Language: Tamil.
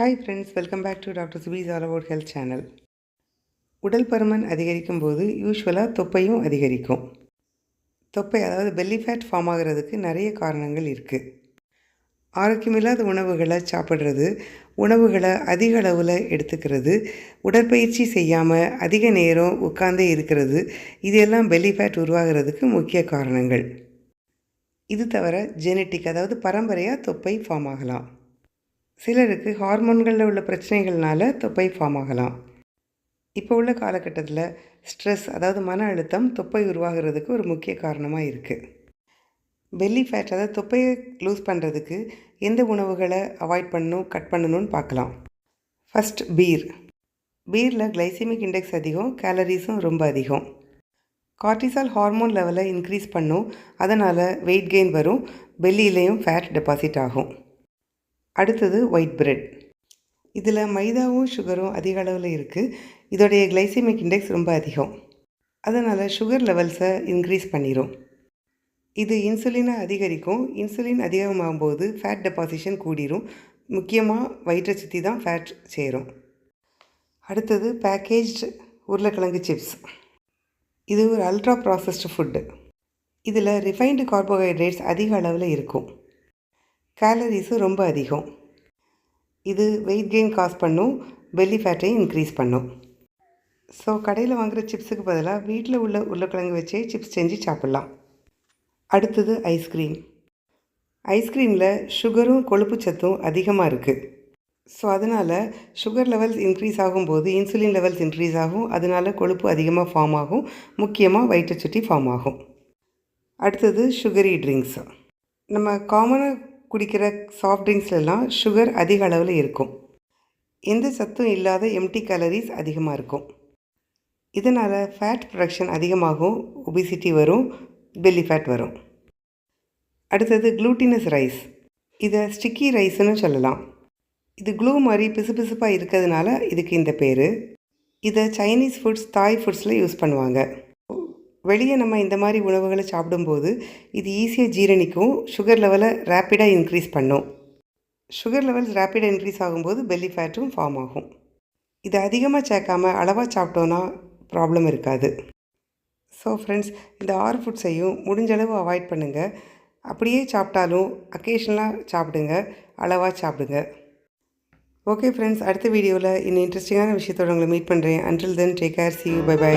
Hi friends welcome back to doctor சுபீஸ் all about health channel உடல் பருமன் அதிகரிக்கும் போது யூஸ்வலாக தொப்பையும் அதிகரிக்கும். தொப்பை அதாவது பெல்லி ஃபேட் ஃபார்ம் ஆகிறதுக்கு நிறைய காரணங்கள் இருக்குது ஆரோக்கியமில்லாத உணவுகளை சாப்பிட்றது உணவுகளை அதிக அளவில் எடுத்துக்கிறது உடற்பயிற்சி செய்யாமல் அதிக நேரம் உட்கார்ந்தே இருக்கிறது இதெல்லாம் பெல்லி ஃபேட் உருவாகிறதுக்கு முக்கிய காரணங்கள். இது தவிர ஜெனட்டிக் அதாவது பரம்பரையாக தொப்பை ஃபார்ம் ஆகலாம். சிலருக்கு ஹார்மோன்களில் உள்ள பிரச்சனைகள்னால தொப்பை ஃபார்ம் ஆகலாம். இப்போ உள்ள காலகட்டத்தில் ஸ்ட்ரெஸ் அதாவது மன அழுத்தம் தொப்பை உருவாகிறதுக்கு ஒரு முக்கிய காரணமாக இருக்குது பெல்லி ஃபேட் அதாவது தொப்பையை லூஸ் பண்ணுறதுக்கு எந்த உணவுகளை அவாய்ட் பண்ணணும் கட் பண்ணணும்னு பார்க்கலாம். ஃபஸ்ட் பீர் பீரில் கிளைசிமிக் இண்டெக்ஸ் அதிகம் கேலரிஸும் ரொம்ப அதிகம். கார்டிசால் ஹார்மோன் லெவலை இன்க்ரீஸ் பண்ணும் அதனால் வெயிட் கெயின் வரும் பெல்லியிலையும் ஃபேட் டெபாசிட் ஆகும். அடுத்தது ஒயிட் பிரெட் இதில் மைதாவும் சுகரும் அதிக அளவில் இருக்குது இதோடைய கிளைசிமிக் இண்டெக்ஸ் ரொம்ப அதிகம். அதனால் சுகர் லெவல்ஸை இன்க்ரீஸ் பண்ணிடும் இது இன்சுலினை அதிகரிக்கும். இன்சுலின் அதிகமாகும்போது ஃபேட் டெபாசிஷன் கூடிரும். முக்கியமாக வயிற்றை சுற்றி தான் ஃபேட் சேரும். அடுத்தது பேக்கேஜ்டு உருளைக்கிழங்கு சிப்ஸ் இது ஒரு அல்ட்ரா ப்ராசஸ்டு ஃபுட்டு இதில் ரிஃபைன்டு கார்போஹைட்ரேட்ஸ் அதிக அளவில் இருக்கும். கேலரிஸும் ரொம்ப அதிகம். இது வெயிட் கெயின் காஸ் பண்ணும் பெல்லி ஃபேட்டையும் இன்க்ரீஸ் பண்ணும். ஸோ கடையில் வாங்குகிற சிப்ஸுக்கு பதிலாக வீட்டில் உள்ள உருளைக்கிழங்கு வச்சே சிப்ஸ் செஞ்சு சாப்பிட்லாம். அடுத்தது ஐஸ்கிரீம் ஐஸ்கிரீமில் சுகரும் கொழுப்பு சத்தும் அதிகமாக இருக்குது ஸோ அதனால் சுகர் லெவல்ஸ் இன்க்ரீஸ் ஆகும்போது இன்சுலின் லெவல்ஸ் இன்க்ரீஸ் ஆகும். அதனால் கொழுப்பு அதிகமாக ஃபார்ம் ஆகும். முக்கியமாக வயிற்றை சுற்றி ஃபார்ம் ஆகும். அடுத்தது சுகரி ட்ரிங்க்ஸ் நம்ம காமனாக குடிக்கிற சாஃப்ட் ட்ரிங்க்ஸ்லாம் சுகர் அதிக அளவில் இருக்கும். எந்த சத்தும் இல்லாத எம்டி கேலரிஸ் அதிகமாக இருக்கும். இதனால் ஃபேட் ப்ரொடக்ஷன் அதிகமாகும் ஒபிசிட்டி வரும் பெல்லி ஃபேட் வரும். அடுத்தது க்ளூட்டினஸ் ரைஸ் இதை ஸ்டிக்கி ரைஸ்னு சொல்லலாம். இது க்ளூ மாதிரி பிசுபிசுப்பாக இருக்கிறதுனால இதுக்கு இந்த பேர். இதை சைனீஸ் ஃபுட்ஸ் தாய் ஃபுட்ஸில் யூஸ் பண்ணுவாங்க. வெளியே நம்ம இந்த மாதிரி உணவுகளை சாப்பிடும்போது இது ஈஸியாக ஜீரணிக்கும் சுகர் லெவலை ரேப்பிடாக இன்க்ரீஸ் பண்ணும். சுகர் லெவல்ஸ் ரேப்பிடாக இன்க்ரீஸ் ஆகும்போது பெல்லி ஃபேட்டும் ஃபார்ம் ஆகும். இது அதிகமாக சேர்க்காம அளவாக சாப்பிட்டோன்னா ப்ராப்ளம் இருக்காது. ஸோ ஃப்ரெண்ட்ஸ் இந்த ஆறு ஃபுட்ஸையும் முடிஞ்சளவு அவாய்ட் பண்ணுங்கள் அப்படியே சாப்பிட்டாலும் அக்கேஷனலாக சாப்பிடுங்க அளவாக சாப்பிடுங்க. ஓகே ஃப்ரெண்ட்ஸ் அடுத்த வீடியோவில் இன்னும் இன்ட்ரெஸ்டிங்கான விஷயத்தோட உங்களை மீட் பண்ணுறேன் until then take care see you bye bye